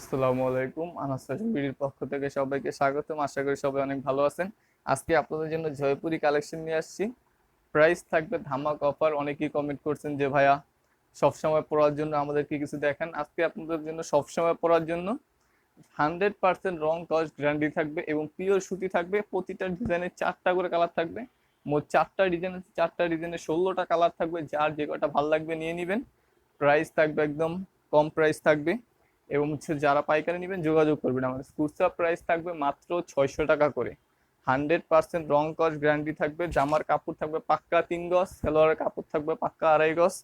আসসালামু আলাইকুম। আনাস বিডির পক্ষ থেকে সবাইকে স্বাগতম। আশা করি সবাই অনেক ভালো আছেন। আজকে আপনাদের জন্য জয়পুরি কালেকশন নিয়ে আসছি। প্রাইস থাকবে ধামাক অফার। অনেকেই কমেন্ট করছেন যে, ভাইয়া, সবসময় পড়ার জন্য আমাদেরকে কিছু দেখেন। আজকে আপনাদের জন্য সবসময় পড়ার জন্য হান্ড্রেড পার্সেন্ট রং কস্ট গ্যারান্টি থাকবে এবং পিওর সুতি থাকবে। প্রতিটা ডিজাইনের চারটা করে কালার থাকবে। মোট চারটা ডিজাইন আছে। চারটা ডিজাইনের ষোলোটা কালার থাকবে। যার যে কটা ভালো লাগবে নিয়ে নেবেন। প্রাইস থাকবে একদম কম প্রাইস থাকবে। এবং হচ্ছে যারা পাইকারি নেবেন যোগাযোগ করবেন। আমাদের খুচরা প্রাইস থাকবে মাত্র ছয়শো টাকা করে। হান্ড্রেড পার্সেন্ট রং কস গ্যারান্টি থাকবে, জামার কাপড় থাকবে পাক্কা তিন গজ, সালোয়ারের কাপড় থাকবে পাক্কা আড়াই গজ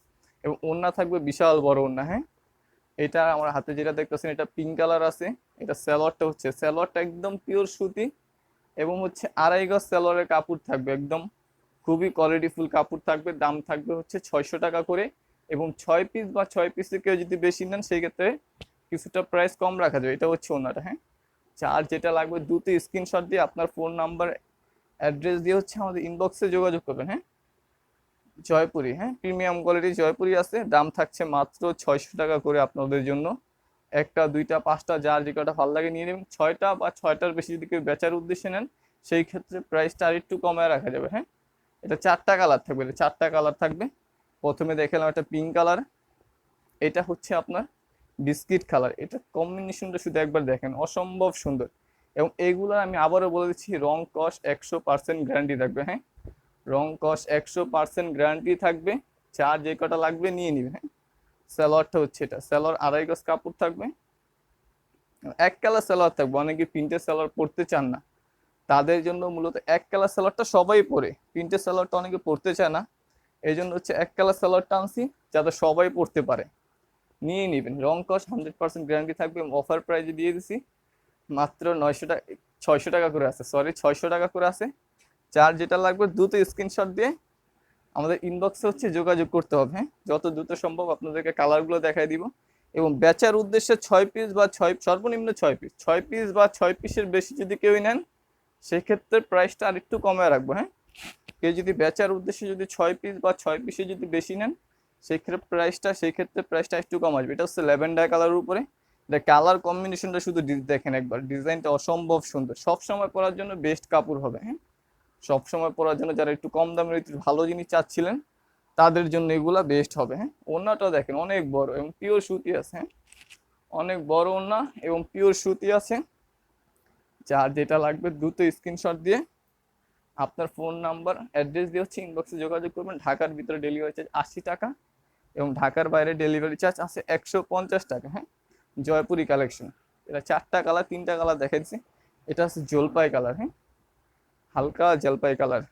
এবং ওড়না থাকবে বিশাল বড় ওড়না হ্যাঁ? এটা আমার হাতে যেটা দেখতেছেন, এটা পিঙ্ক কালার আছে। এটা স্যালোয়ারটা হচ্ছে স্যালোয়ারটা একদম পিওর সুতি এবং হচ্ছে আড়াই গজ স্যালোয়ারের কাপড় থাকবে একদম। খুবই কোয়ালিটিফুল কাপড় থাকবে, দাম থাকবে হচ্ছে ছয়শো টাকা করে এবং ছয় পিস বা ছয় পিসে কেউ যদি বেশি নেন, সেই ক্ষেত্রে কিছুটা প্রাইস কম রাখা যাবে, এটা হচ্ছে ওনাটা হ্যাঁ? চার যেটা লাগবে দুটো স্ক্রিনশট দিয়ে আপনার ফোন নাম্বার অ্যাড্রেস দিয়ে হচ্ছে আমাদের ইনবক্সে যোগাযোগ করবেন হ্যাঁ? জয়পুরি হ্যাঁ? প্রিমিয়াম কোয়ালিটি জয়পুরি আছে, দাম থাকছে মাত্র ছয়শো টাকা করে আপনাদের জন্য। একটা, দুইটা, পাঁচটা, যার যে কটা ভালো লাগে নিয়ে নেবেন। ছয়টা বা ছয়টার বেশি যদি কেউ বেচার উদ্দেশ্যে নেন, সেই ক্ষেত্রে প্রাইসটা আর একটু কমায় রাখা যাবে হ্যাঁ? এটা চারটা কালার থাকবে চারটা কালার থাকবে। প্রথমে দেখালাম একটা পিঙ্ক কালার এটা হচ্ছে আপনার বিস্কিট কালার, এটা কম্বিনেশনটা শুধু একবার দেখেন, অসম্ভব সুন্দর। এবং এগুলো আমি আবারও বলে দিচ্ছি, রং কস একশো পার্সেন্ট গ্যারান্টি থাকবে হ্যাঁ? রং কস একশো পার্সেন্ট গ্যারান্টি থাকবে, চার যে কটা লাগবে নিয়ে নিবে হ্যাঁ? স্যালোয়ারটা হচ্ছে এটা স্যালোয়ার আড়াই গজ কাপড় থাকবে। এক কালার স্যালোয়ার থাকবে, অনেকে প্রিন্টের স্যালোয়ার পরতে চান না। তাদের জন্য মূলত এক কালার স্যালোয়ারটা সবাই পরে, প্রিন্টের স্যালোয়ারটা অনেকে পরতে চায় না। এই জন্য হচ্ছে এক কালার স্যালোয়ারটা আনছি, যাতে সবাই পরতে পারে। নিয়ে নেবেন। রং কস্ট হান্ড্রেড পার্সেন্ট গ্যারান্টি থাকবে অফার প্রাইজে দিয়ে দিছি। মাত্র নয়শো টাকা, ছয়শো টাকা করে আছে সরি ছয়শো টাকা করে আছে। চার যেটা লাগবে দ্রুত স্ক্রিনশট দিয়ে আমাদের ইনবক্সে হচ্ছে যোগাযোগ করতে হবে হ্যাঁ? যত দ্রুত সম্ভব আপনাদেরকে কালারগুলো দেখাই দিব। এবং বেচার উদ্দেশ্যে ছয় পিস বা ছয়, সর্বনিম্ন ছয় পিস ছয় পিস বা ছয় পিসের বেশি যদি কেউই নেন, সেক্ষেত্রে প্রাইসটা আরেকটু কমে রাখব হ্যাঁ? কেউ যদি বেচার উদ্দেশ্যে যদি ছয় পিস বা ছয় পিসে যদি বেশি নেন সেই ক্ষেত্রে প্রাইসটা সেই ক্ষেত্রে প্রাইসটা একটু কম আসবে। এটা হচ্ছে ল্যাভেন্ডার কালারের উপরে। এটা কালার কম্বিনেশনটা শুধু দেখেন একবার ডিজাইনটা অসম্ভব সুন্দর। সব সময় পরার জন্য বেস্ট কাপড় হবে হ্যাঁ? সব সময় পরার জন্য যারা একটু কম দামের একটু ভালো জিনিস চাচ্ছিলেন, তাদের জন্য এগুলা বেস্ট হবে হ্যাঁ? ওনাটা দেখেন, অনেক বড় এবং পিওর সুতি আছে হ্যাঁ? অনেক বড় ওড়না এবং পিওর সুতি আছে। যার যেটা লাগবে দ্রুত স্ক্রিনশট দিয়ে আপনার ফোন নাম্বার অ্যাড্রেস দিয়ে হচ্ছে ইনবক্সে যোগাযোগ করবেন। ঢাকার ভিতরে ডেলিভারি চার্জ আশি টাকা এবং ঢাকার বাইরে ডেলিভারি চার্জ আছে একশো পঞ্চাশ টাকা হ্যাঁ? জয়পুরি কালেকশন এটা চারটা কালার তিনটা কালার দেখাচ্ছি এটা হচ্ছে জলপাই কালার হ্যাঁ? হালকা জলপাই কালার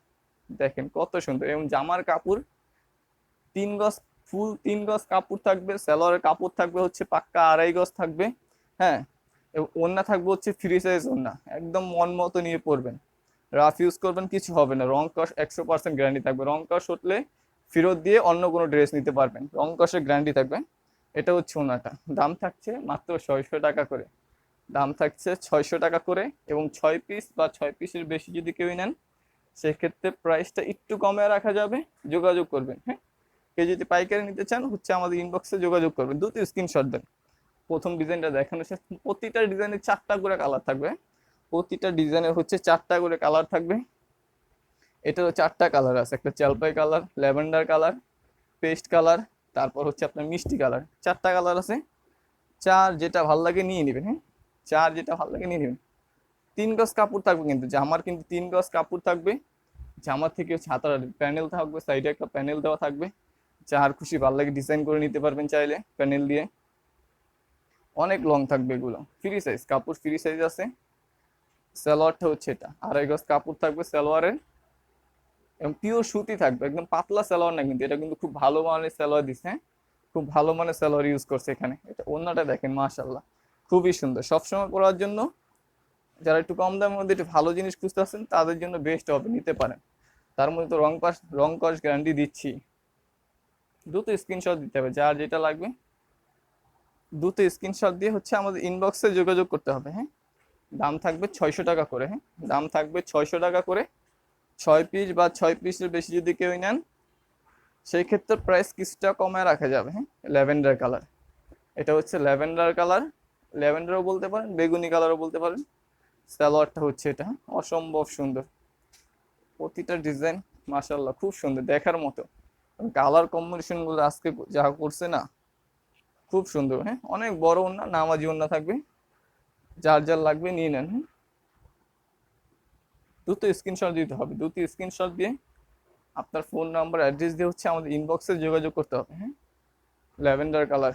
দেখেন কত সুন্দর। এবং জামার কাপড়, তিন গজ ফুল, তিন গজ কাপড় থাকবে, সালোয়ারের কাপড় থাকবে, হচ্ছে পাক্কা আড়াই গজ থাকবে হ্যাঁ? এবং ওন্না থাকবে হচ্ছে ফ্রি সাইজ ওন্না একদম মন মতো নিয়ে পরবেন। রাফ ইউজ করবেন, কিছু হবে না। রং কস একশো পার্সেন্ট গ্যারান্টি থাকবে। রং কস উঠলে ফেরত দিয়ে অন্য কোনো ড্রেস নিতে পারবেন। রং কসের গ্যারান্টি থাকবে। এটা হচ্ছে ওনাটা। দাম থাকছে মাত্র ছয়শো টাকা করে। দাম থাকছে ছয়শো টাকা করে এবং ছয় পিস বা ছয় পিসের বেশি যদি কেউ নেন, সেক্ষেত্রে প্রাইসটা একটু কমে রাখা যাবে। যোগাযোগ করবেন হ্যাঁ? কেউ যদি পাইকারি নিতে চান, হচ্ছে আমাদের ইনবক্সে যোগাযোগ করবেন। দুটো স্ক্রিনশট দেন। প্রথম ডিজাইনটা দেখানো শেষ। প্রতিটা ডিজাইনের চারটা করে কালার থাকবে। প্রতিটা ডিজাইনের হচ্ছে চারটা করে কালার থাকবে। এটারও চারটা কালার আছে, একটা চালপাই colour, lavender colour, paste colour, তারপর হচ্ছে আপনার মিষ্টি কালার। চারটা কালার আছে। চার যেটা ভালো লাগে নিয়ে নেবেন হ্যাঁ? চার যেটা ভালো লাগে নিয়ে নেবেন। তিন গজ কাপড় থাকবে কিন্তু, জামার কিন্তু তিন গজ কাপড় থাকবে। জামার থেকে হচ্ছে হাতার প্যানেল থাকবে, সাইডে একটা প্যানেল দেওয়া থাকবে। যার খুশি ভালো লাগে ডিজাইন করে নিতে পারবেন চাইলে প্যানেল দিয়ে। অনেক লং থাকবে এগুলো। ফ্রি সাইজ কাপড় ফ্রি সাইজ আছে। সালোয়ারটা হচ্ছে এটা। আড়াই গজ কাপড় থাকবে সালোয়ারের এবং পিওর সুতি থাকবে, একদম পাতলা সালোয়ার না কিন্তু, এটা কিন্তু খুব ভালো মানের সালোয়ার দিচ্ছে হ্যাঁ? খুব ভালো মানের সালোয়ার ইউজ করছে এখানে। এটা অন্যটা দেখেন মাশাল্লাহ খুবই সুন্দর। সবসময় পরার জন্য যারা একটু কম দামের মধ্যে একটু ভালো জিনিস খুঁজতে আসছেন তাদের জন্য বেস্ট হবে, নিতে পারেন। তার মধ্যে তো রং পাস, রং কস গ্যারান্টি দিচ্ছি। দ্রুত স্ক্রিনশট দিতে হবে, যার যেটা লাগবে, দ্রুত স্ক্রিনশট দিয়ে হচ্ছে আমাদের ইনবক্সে যোগাযোগ করতে হবে হ্যাঁ? দাম থাকবে ছয়শো টাকা করে হ্যাঁ? দাম থাকবে ছয়শো টাকা করে। ছয় পিস বা ছয় পিসের বেশি যদি কেউ নেন সেই ক্ষেত্রে প্রাইস কিছুটা কমায় রাখা যাবে হ্যাঁ? Lavender colour. এটা হচ্ছে ল্যাভেন্ডার কালার। ল্যাভেন্ডারও বলতে পারেন, বেগুনি কালারও বলতে পারেন। সালোয়ারটা হচ্ছে এটা হ্যাঁ? অসম্ভব সুন্দর। প্রতিটা ডিজাইন মাশাল্লাহ খুব সুন্দর, দেখার মতো। কালার কম্বিনেশনগুলো আজকে যা করছে না, খুব সুন্দর হ্যাঁ? অনেক বড় ওন্না নামাজি ওন্না থাকবে। যার যার লাগবে নিয়ে নেন হ্যাঁ? দ্রুত স্ক্রিনশট দিতে হবে, দ্রুত স্ক্রিনশট দিয়ে আপনার ফোন নাম্বার অ্যাড্রেস দিয়ে হচ্ছে আমাদের ইনবক্সে যোগাযোগ করতে হবে হ্যাঁ? ল্যাভেন্ডার কালার,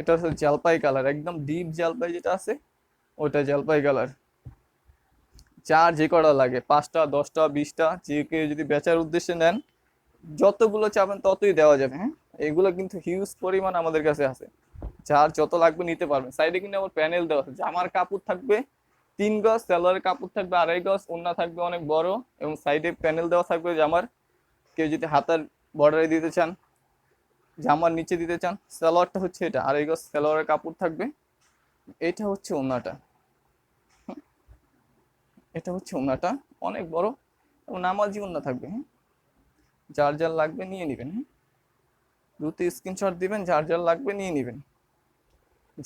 এটা হচ্ছে জলপাই কালার, একদম ডিপ জলপাই যেটা আছে ওটা জলপাই কালার। চার যে কটা লাগে, পাঁচটা, দশটা, বিশটা, যে কেউ যদি বেচার উদ্দেশ্যে নেন, যতগুলো চাবেন ততই দেওয়া যাবে হ্যাঁ? এগুলো কিন্তু হিউজ পরিমাণ আমাদের কাছে আছে। যার যত লাগবে নিতে পারবেন সাইডে কিন্তু আবার প্যানেল দেওয়া আছে। জামার কাপড় থাকবে তিন গজ সেলারের কাপড় থাকবে আড়াই গজ ওন্না থাকবে অনেক বড় এবং সাইডে প্যানেল দেওয়া থাকবে জামার কেউ যদি হাতার বর্ডারে দিতে চান জামার নিচে দিতে চান সালোয়ারটা হচ্ছে এটা, আড়াই গজ সালোয়ারের কাপড় থাকবে। এটা হচ্ছে ওন্নাটা হুম। এটা হচ্ছে ওনাটা অনেক বড় এবং নামাজি ওন্না থাকবে হ্যাঁ যার যার লাগবে নিয়ে নেবেন হ্যাঁ দ্রুত স্ক্রিনশট দিবেন, যার যার লাগবে নিয়ে নেবেন।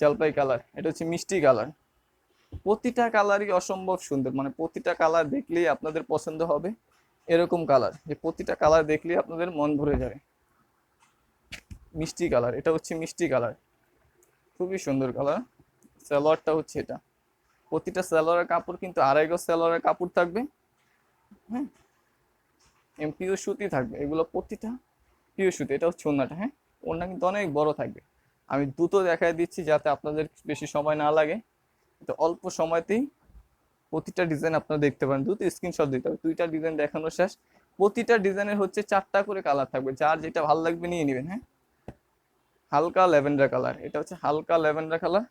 জলপাই কালার এটা হচ্ছে মিষ্টি কালার প্রতিটা কালারই অসম্ভব সুন্দর মানে প্রতিটা কালার দেখলেই আপনাদের পছন্দ হবে, এরকম কালার যে প্রতিটা কালার দেখলেই আপনাদের মন ভরে যাবে। মিষ্টি কালার এটা হচ্ছে মিষ্টি কালার খুবই সুন্দর কালার সালোয়ারটা হচ্ছে এটা। প্রতিটা সালোয়ারের কাপড় কিন্তু আড়াই গজ সালোয়ারের কাপড় থাকবে। হ্যাঁ? পিওর সুতি থাকবে। এগুলো প্রতিটা পিওর সুতি, এটা হচ্ছে ওড়নাটা হ্যাঁ? ওড়না কিন্তু অনেক বড় থাকবে। আমি দ্রুত দেখায় দিচ্ছি যাতে আপনাদের বেশি সময় না লাগে। তো অল্প সময়তেই প্রতিটা ডিজাইন আপনারা দেখতে পারেন। দ্রুত স্ক্রিনশট দিতে হবে। দুইটা ডিজাইন দেখানো শেষ। প্রতিটা ডিজাইনের হচ্ছে চারটা করে কালার থাকবে। যার যেটা ভালো লাগবে নিয়ে নেবেন হ্যাঁ? হালকা ল্যাভেন্ডার কালার এটা হচ্ছে হালকা ল্যাভেন্ডার কালার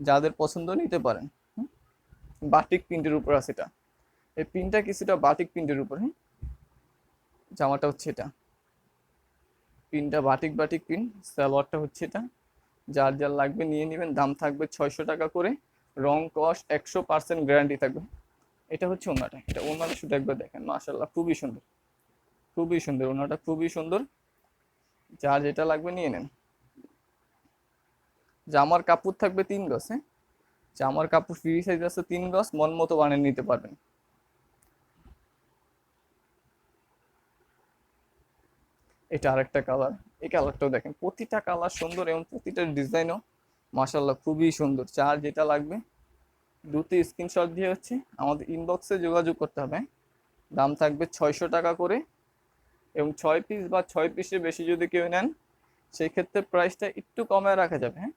যাদের পছন্দ নিতে পারেন? বাটিক প্রিন্টের উপর আছে এটা। এই প্রিন্টটা কিছুটা বাটিক প্রিন্টের উপর হ্যাঁ? জামাটা হচ্ছে এটা। প্রিন্টটা বাটিক বাটিক প্রিন্ট। সালোয়ারটা হচ্ছে এটা। যার যার লাগবে নিয়ে নেবেন। দাম থাকবে ছয়শো টাকা করে। রং কস একশো পার্সেন্ট গ্যারান্টি থাকবে। এটা হচ্ছে ওনাটা। এটা ওনাটা শুধু একবার দেখেন। মাশাল্লাহ খুবই সুন্দর। খুবই সুন্দর। ওনাটা খুবই সুন্দর। যার যেটা লাগবে নিয়ে নেন। জামার কাপড় থাকবে তিন গজ হ্যাঁ? জামার কাপড় ফ্রি সাইজ আছে তিন গজ, মন মতো বানিয়ে নিতে পারবেন। এটা আরেকটা কালার এই কালারটাও দেখেন, প্রতিটা কালার সুন্দর এবং প্রতিটা ডিজাইনও মাশাল্লাহ খুবই সুন্দর। চার যেটা লাগবে দ্রুত স্ক্রিনশট দিয়ে হচ্ছে আমাদের ইনবক্সে যোগাযোগ করতে হবে। দাম থাকবে ছয়শো টাকা করে এবং ছয় পিস বা ছয় পিসের বেশি যদি কেউ নেন, সেই ক্ষেত্রে প্রাইসটা একটু কমায় রাখা যাবে হ্যাঁ?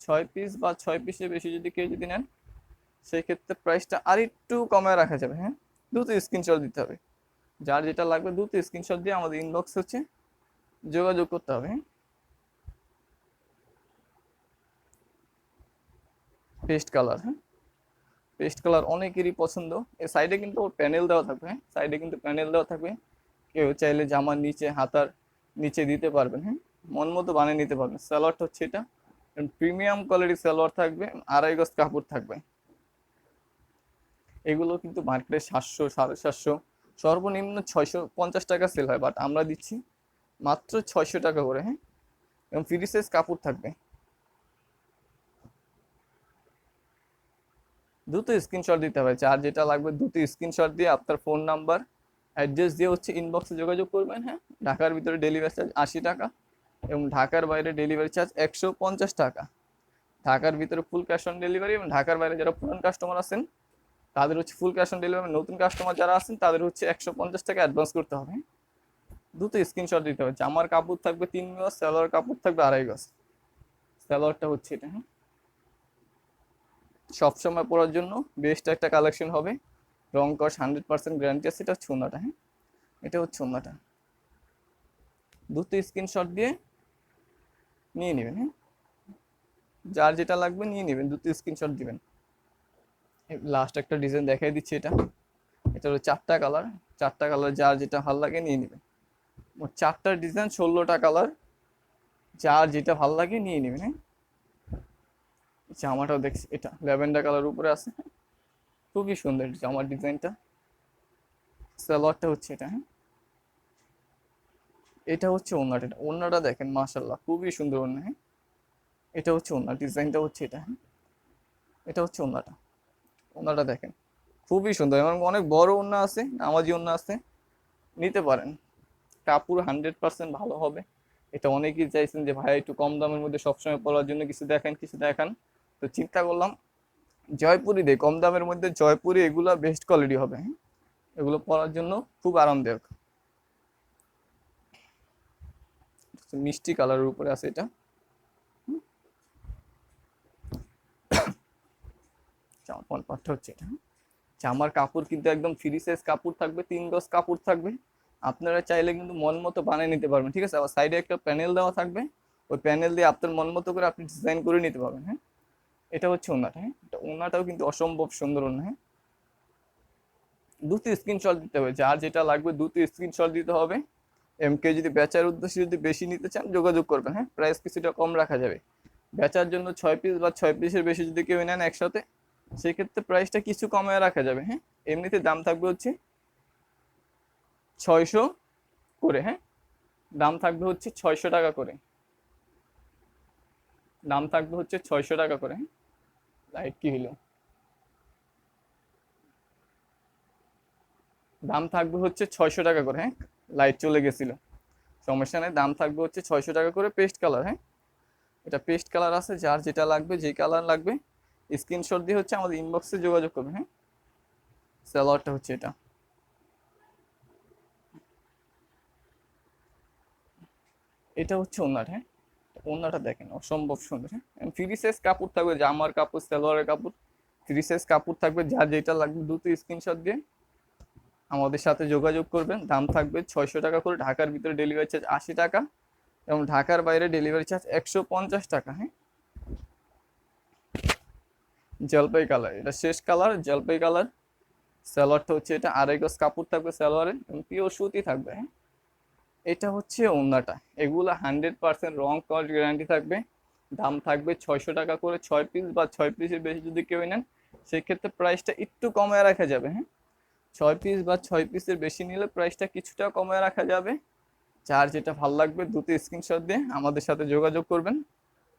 ছয় পিস বা ছয় পিসের বেশি যদি কেউ যদি নেন, সেই ক্ষেত্রে প্রাইসটা আর একটু কমায় রাখা যাবে হ্যাঁ? দ্রুত স্ক্রিনশট দিতে হবে। যার যেটা লাগবে দ্রুত স্ক্রিনশট দিয়ে আমাদের ইনবক্স হচ্ছে যোগাযোগ করতে হবে। হ্যাঁ পেস্ট কালার হ্যাঁ? পেস্ট কালার অনেকেরই পছন্দ। এর সাইডে কিন্তু ওর প্যানেল দেওয়া থাকবে হ্যাঁ? সাইডে কিন্তু প্যানেল দেওয়া থাকবে। কেউ চাইলে জামার নিচে, হাতার নিচে দিতে পারবেন হ্যাঁ? মন মতো বানিয়ে নিতে পারবেন। সালোয়ারটা হচ্ছে এটা। প্রিমিয়াম কোয়ালিটির সালোয়ার থাকবে, আড়াই গজ কাপড় থাকবে। এগুলো কিন্তু মার্কেটে সাতশো, সাড়ে সাতশো, সর্বনিম্ন ছয়শো পঞ্চাশ টাকা সেল হয় বাট আমরা দিচ্ছি মাত্র ছয়শো টাকা করে হ্যাঁ? এবং ফ্রি সাইজ কাপড় থাকবে। দ্রুত স্ক্রিনশট দিতে হবে। যার যেটা লাগবে দ্রুত স্ক্রিনশট দিয়ে আপনার ফোন নাম্বার অ্যাড্রেস দিয়ে হচ্ছে ইনবক্সে যোগাযোগ করবেন হ্যাঁ? ঢাকার ভিতরে ডেলিভারি চার্জ আশি টাকা এবং ঢাকার বাইরে ডেলিভারি চার্জ একশো পঞ্চাশ টাকা। ঢাকার ভিতরে ফুল ক্যাশ অন ডেলিভারি এবং ঢাকার বাইরে যারা পুরান কাস্টমার আছেন, তাদের হচ্ছে ফুল ক্যাশ অন ডেলিভারি নতুন কাস্টমার যারা আছেন, তাদের হচ্ছে একশো পঞ্চাশ টাকা অ্যাডভান্স করতে হবে দ্রুত স্ক্রিনশট দিতে হবে জামার কাপড় থাকবে তিন গজ সালোয়ার কাপড় থাকবে আড়াই গজ। সালোয়ারটা হচ্ছে এটা হ্যাঁ? সবসময় পরার জন্য বেস্ট একটা কালেকশন হবে। রং কস হান্ড্রেড পার্সেন্ট গ্যারান্টি আছে এটা হচ্ছে ওনাটা হ্যাঁ? এটা হচ্ছে ওনাটা। দ্রুত স্ক্রিনশট দিয়ে নিয়ে নেবেন হ্যাঁ? যার যেটা লাগবে নিয়ে নেবেন, দ্রুত স্ক্রিনশট দিবেন। লাস্ট একটা ডিজাইন দেখাই দিচ্ছি এটা। এটা হলো চারটা কালার চারটা কালার যার যেটা ভালো লাগে নিয়ে নেবেন। মোট চারটা ডিজাইন ষোলোটা কালার যার যেটা ভালো লাগে নিয়ে নেবেন হ্যাঁ? জামাটাও দেখছি, এটা ল্যাভেন্ডার কালার উপরে আছে। খুবই সুন্দর জামার ডিজাইনটা সালোয়ারটা হচ্ছে এটা হ্যাঁ? এটা হচ্ছে ওনাটা এটা ওনাটা দেখেন মাশাল্লাহ খুবই সুন্দর ওনা হ্যাঁ? এটা হচ্ছে ওনার ডিজাইনটা হচ্ছে এটা হ্যাঁ? এটা হচ্ছে ওনাটা ওনাটা দেখেন, খুবই সুন্দর, এবং অনেক বড় ওনা আছে, নামাজি ওনা আছে, নিতে পারেন। কাপড় হান্ড্রেড পার্সেন্ট ভালো হবে। এটা অনেকেই চাইছেন যে, ভাই, একটু কম দামের মধ্যে সবসময় পরার জন্য কিছু দেখেন, কিছু দেখান। তো চিন্তা করলাম জয়পুরি দে কম দামের মধ্যে জয়পুরি এগুলা বেস্ট কোয়ালিটি হবে হ্যাঁ? এগুলো পরার জন্য খুব আরামদায়ক। মিষ্টি কালারের উপরে আছে এটা। পাটটা হচ্ছে এটা হ্যাঁ। জামার কাপড় কিন্তু একদম ফ্রি সাইজ কাপড় থাকবে, তিন গজ কাপড় থাকবে। আপনারা চাইলে কিন্তু মন মতো বানিয়ে নিতে পারবেন, ঠিক আছে? আবার সাইডে একটা প্যানেল দেওয়া থাকবে। ওই প্যানেল দিয়ে আপনার মন মতো করে আপনি ডিজাইন করে নিতে পারবেন হ্যাঁ? এটা হচ্ছে ওনাটা হ্যাঁ? এটা ওনাটাও কিন্তু অসম্ভব সুন্দর ওনা হ্যাঁ? দুটি স্ক্রিনশট দিতে হবে, যার যেটা লাগবে দুটি স্ক্রিনশট দিতে হবে। এমকে যদি বেচার উদ্দেশ্যে যদি বেশি নিতে চান, যোগাযোগ করবেন হ্যাঁ? প্রাইস কিছুটা কম রাখা যাবে। বেচার জন্য ছয় পিস বা ছয় পিসের বেশি যদি কেউ নেন একসাথে, সেক্ষেত্রে প্রাইসটা কিছু কমায় রাখা যাবে হ্যাঁ? এমনিতে দাম থাকবে হচ্ছে ছয়শো করে হ্যাঁ? দাম থাকবে হচ্ছে ছয়শো টাকা করে। দাম থাকবে হচ্ছে ছয়শো টাকা করে হ্যাঁ? লাইট কি হলো? দাম থাকবে হচ্ছে ছয়শো টাকা করে হ্যাঁ? লাইট চলে গেছিল। সমস্যা নেই, দাম থাকবে হচ্ছে ছয়শো টাকা করে পেস্ট কালার হ্যাঁ? এটা পেস্ট কালার আছে, যার যেটা লাগবে, যে কালার লাগবে, স্ক্রিনশট দিয়ে হচ্ছে আমাদের ইনবক্সে যোগাযোগ করবে হ্যাঁ? স্যালোয়ারটা হচ্ছে এটা। এটা হচ্ছে ওনার হ্যাঁ? ওনাটা দেখেন, অসম্ভব সুন্দর হ্যাঁ? ফ্রি সাইজ কাপড় থাকবে, জামার কাপড়, সালোয়ারের কাপড় থ্রি সাইজ কাপড় থাকবে, যা যেটা লাগবে দুটো স্ক্রিনশট দিয়ে আমাদের সাথে যোগাযোগ করবেন। দাম থাকবে ছয়শো টাকা করে, ঢাকার ভিতরে ডেলিভারি চার্জ আশি টাকা এবং ঢাকার বাইরে ডেলিভারি চার্জ একশো পঞ্চাশ টাকা হ্যাঁ? জলপাই কালার, এটা শেষ কালার, জলপাই কালার। সালোয়ারটা হচ্ছে এটা, আড়াই গজ কাপড় থাকবে সালোয়ারে এবং পিওর সুতি থাকবে হ্যাঁ? এটা হচ্ছে ওন্নাটা। এগুলো হান্ড্রেড পার্সেন্ট রং কোয়ালিটি গ্যারান্টি থাকবে। দাম থাকবে ছয়শো টাকা করে ছয় পিস বা ছয় পিসের বেশি যদি কেউ নেন, সেক্ষেত্রে প্রাইসটা একটু কমায় রাখা যাবে হ্যাঁ? ছয় পিস বা ছয় পিসের বেশি নিলে প্রাইসটা কিছুটা কমায় রাখা যাবে। যার যেটা ভালো লাগবে দুটো স্ক্রিনশট দিয়ে আমাদের সাথে যোগাযোগ করবেন।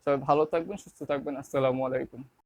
সবাই ভালো থাকবেন, সুস্থ থাকবেন। আসসালামু আলাইকুম।